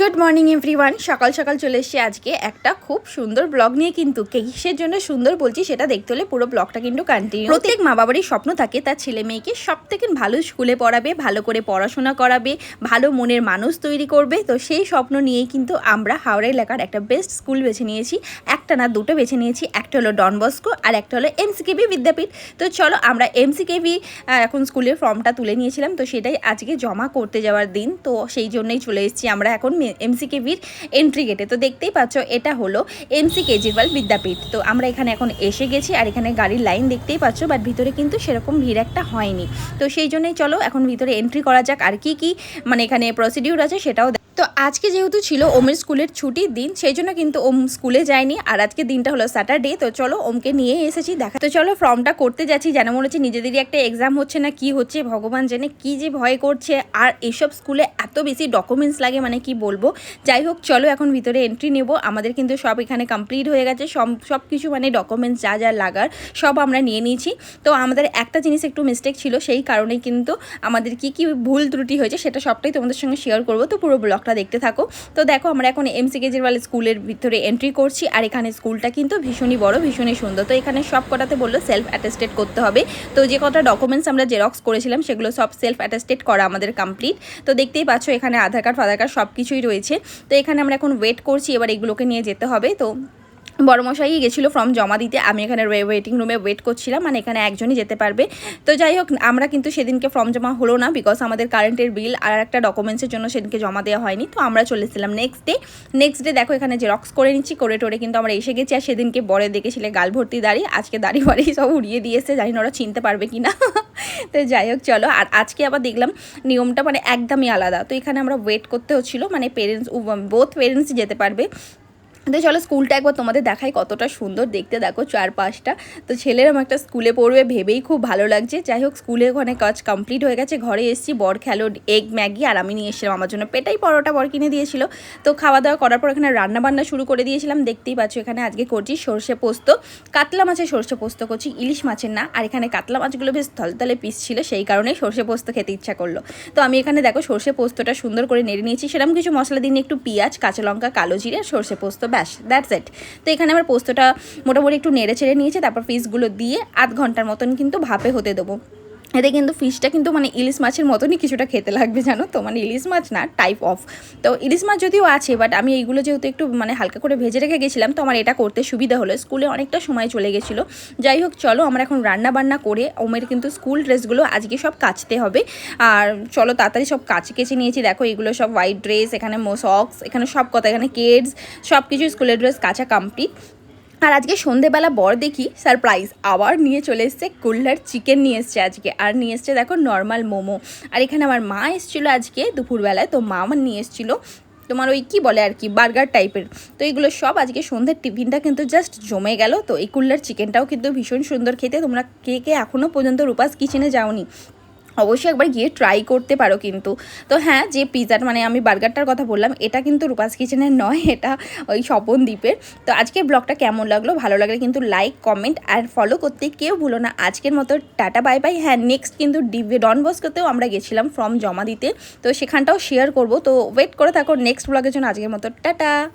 Good morning everyone সকাল সকাল চলে এসেছি আজকে একটা খুব সুন্দর ব্লগ নিয়ে কিন্তু কিসের জন্য সুন্দর বলছি, সেটা দেখতে হলে পুরো ব্লগটা কিন্তু কন্টিনিউ প্রত্যেক মা বাবারই স্বপ্ন থাকে তার ছেলে মেয়েকে সব থেকে ভালো স্কুলে পড়াবে, ভালো করে পড়াশোনা করাবে, ভালো মনের মানুষ তৈরি করবে। তো সেই স্বপ্ন নিয়েই কিন্তু আমরা হাওড়া এলাকার একটা বেস্ট স্কুল বেছে নিয়েছি। একটা না দুটো বেছে নিয়েছি, একটা হলো ডন বস্কো আর একটা হলো এমসিকেবি বিদ্যাপীঠ তো চলো আমরা এমসিকেবি এখন স্কুলের ফর্মটা তুলে নিয়েছিলাম। তো সেটাই আজকে জমা করতে যাওয়ার দিন। তো সেই জন্যই চলে এসেছি আমরা এখন এমসি কেভির এন্ট্রি গেটে তো দেখতেই পাচ্ছ, এটা হলো এমসি কেজরিওয়াল বিদ্যাপীঠ তো আমরা এখানে এখন এসে গেছি আর এখানে গাড়ির লাইন দেখতেই পাচ্ছ বাট ভিতরে কিন্তু সেরকম ভিড় একটা হয়নি। তো সেই জন্যই চলো, এখন ভিতরে এন্ট্রি করা যাক। আর কি কি মানে এখানে প্রসিডিউর আছে সেটাও তো আজকে যেহেতু ছিল ওমের স্কুলের ছুটির দিন, সেই জন্য কিন্তু ওম স্কুলে যায়নি। আর আজকে দিনটা হলো স্যাটারডে তো চলো ওমকে নিয়ে এসেছি দেখা। তো চলো ফর্মটা করতে যাচ্ছি, যেন মনে হচ্ছে নিজেদেরই একটা এক্সাম হচ্ছে না, কি হচ্ছে, ভগবান জেনে কি যে ভয় করছে। আর এসব স্কুলে এত বেশি ডকুমেন্টস লাগে মানে কি বলব? যাই হোক, চলো এখন ভিতরে এন্ট্রি নেব। আমাদের কিন্তু সব এখানে কমপ্লিট হয়ে গেছে, সব সব কিছু মানে ডকুমেন্টস যা যা লাগার, সব আমরা নিয়ে নিয়েছি। তো আমাদের একটা জিনিস একটু মিস্টেক ছিল, সেই কারণেই কিন্তু আমাদের কি কি ভুল ত্রুটি হয়েছে, সেটা সবটাই তোমাদের সঙ্গে শেয়ার করব। তো পুরো ব্লগটা দেখতে থাকো। তো দেখো, আমরা এখন এমসি কেজরিওয়াল স্কুলের ভিতরে এন্ট্রি করছি, আর এখানে স্কুলটা কিন্তু ভীষণই বড়, ভীষণই সুন্দর। তো এখানে সব কটাতে বলল সেলফ অ্যাটেস্টেড করতে হবে। তো যে কটা ডকুমেন্টস আমরা জেরক্স করেছিলাম, সেগুলো সব সেলফ অ্যাটেস্টেড করা আমাদের কমপ্লিট তো দেখতেই পাচ্ছ, এখানে আধার কার্ড ফাধার কার্ড সব কিছুই রয়েছে। তো এখানে আমরা এখন ওয়েট করছি, এবার এগুলোকে নিয়ে যেতে হবে। তো বড়মশাই গেছিল ফর্ম জমা দিতে। আমি এখানে ওয়েটিং রুমে ওয়েট করছিলাম মানে এখানে একজনই যেতে পারবে। তো যাই হোক, আমরা কিন্তু সেদিনকে ফর্ম জমা হলো না বিকজ আমাদের কারেন্টের বিল আর একটা ডকুমেন্টসের জন্য সেদিনকে জমা দেওয়া হয়নি। তো আমরা চলে এসেছিলাম নেক্সট ডে নেক্সট ডে দেখো এখানে জেরক্স করে নিচ্ছি, করে টোরে কিন্তু আমরা এসে গেছি আর সেদিনকে বরে দেখেছিলে গাল ভর্তি দাঁড়িয়ে আজকে দাড়ি বাড়ি সব উড়িয়ে দিয়েছে জানি না ওরা চিনতে পারবে কি না তো যাই হোক, চলো। আর আজকে আবার দেখলাম নিয়মটা মানে একদমই আলাদা। তো এখানে আমরা ওয়েট করতে হচ্ছিল মানে পেরেন্টস বোথ পেরেন্টসই যেতে পারবে। তো চলো স্কুলটা একবার তোমাদের দেখাই কতটা সুন্দর। দেখতে দেখো চারপাশটা। তো ছেলেরম একটা স্কুলে পড়বে, ভেবেই খুব ভালো লাগছে। যাই হোক, স্কুলে ওখানে কাজ কমপ্লিট হয়ে গেছে। ঘরে এসেছি, বর খেলো এগ ম্যাগি, আর আমি নিয়ে এসেছিলাম আমার জন্য পেটাই পরোটা বর কিনে দিয়েছিল। তো খাওয়া দাওয়া করার পর এখানে রান্না বান্না শুরু করে দিয়েছিলাম। দেখতেই পাচ্ছ এখানে আজকে করছি সর্ষে পোস্ত। কাতলা মাছের সর্ষে পোস্ত করছি, ইলিশ মাছের না। আর এখানে কাতলা মাছগুলো বেশ থলতলে পিস ছিল, সেই কারণেই সর্ষে পোস্ত খেতে ইচ্ছা করল। তো আমি এখানে দেখো সর্ষে পোস্তটা সুন্দর করে নেড়ে নিয়েছি। সেরকম কিছু মশলা দিন একটু পেঁয়াজ, কাঁচা লঙ্কা, কালো জিরে সর্ষে পোস্ত ব্যাস দ্যাটস এট তো এখানে আমার পোস্তটা মোটামুটি একটু নেড়ে ছেড়ে নিয়েছে, তারপর পিসগুলো দিয়ে আধ ঘণ্টার মতন কিন্তু ভাপে হতে দেবো। এতে কিন্তু ফিশটা কিন্তু মানে ইলিশ মাছের মতনই কিছুটা খেতে লাগবে, জানো তো? মানে ইলিশ মাছ না টাইপ অফ তো ইলিশ মাছ যদিও আছে বাট আমি এইগুলো যেহেতু একটু মানে হালকা করে ভেজে রেখে গেছিলাম, তো আমার এটা করতে সুবিধা হলো। স্কুলে অনেকটা সময় চলে গেছিল। যাই হোক, চলো আমরা এখন রান্না বান্না করে ওমের কিন্তু স্কুল ড্রেসগুলো আজকে সব কাচতে হবে। আর চলো তাড়াতাড়ি সব কাচে কেচে নিয়েছি। দেখো, এগুলো সব হোয়াইট ড্রেস এখানে সক্স এখানে সব কথা, এখানে কেডস সব কিছু স্কুলের ড্রেস কাচা কমপ্লিট আর আজকে সন্ধেবেলা বর দেখি সারপ্রাইজ আবার নিয়ে চলে এসছে কুল্লার চিকেন নিয়ে এসছে আজকে। আর নিয়ে এসছে দেখো নর্মাল মোমো। আর এখানে আমার মা এসেছিল আজকে দুপুরবেলায়, তো মা আমার নিয়ে এসেছিল তোমার ওই কি বলে আর কি বার্গার টাইপের তো এগুলো সব আজকে সন্ধ্যের টিফিনটা কিন্তু জাস্ট জমে গেল। তো এই কুল্লার চিকেনটাও কিন্তু ভীষণ সুন্দর খেতে। তোমরা কে কে এখনও পর্যন্ত রূপাস কিচেনে যাওনি অবশ্যই একবার গিয়ে ট্রাই করতে পারো কিন্তু। তো হ্যাঁ যে পিৎজাটা মানে আমি বার্গারটার কথা বললাম, এটা কিন্তু রূপাস কিচেনের নয়, এটা ওই স্বপন দ্বীপের। তো আজকে ব্লগটা কেমন লাগল? ভালো লাগলে কিন্তু লাইক কমেন্ট আর ফলো করতে কেউ ভুলো না। আজকের মতো টাটা বাই বাই হ্যাঁ নেক্সট কিন্তু ডিভে ডন বস্কোতেও আমরা গেছিলাম ফর্ম জমা দিতে। তো সেখানটাও শেয়ার করব। তো ওয়েট করে থাকো নেক্সট ব্লগের জন্য আজকের মতো টাটা।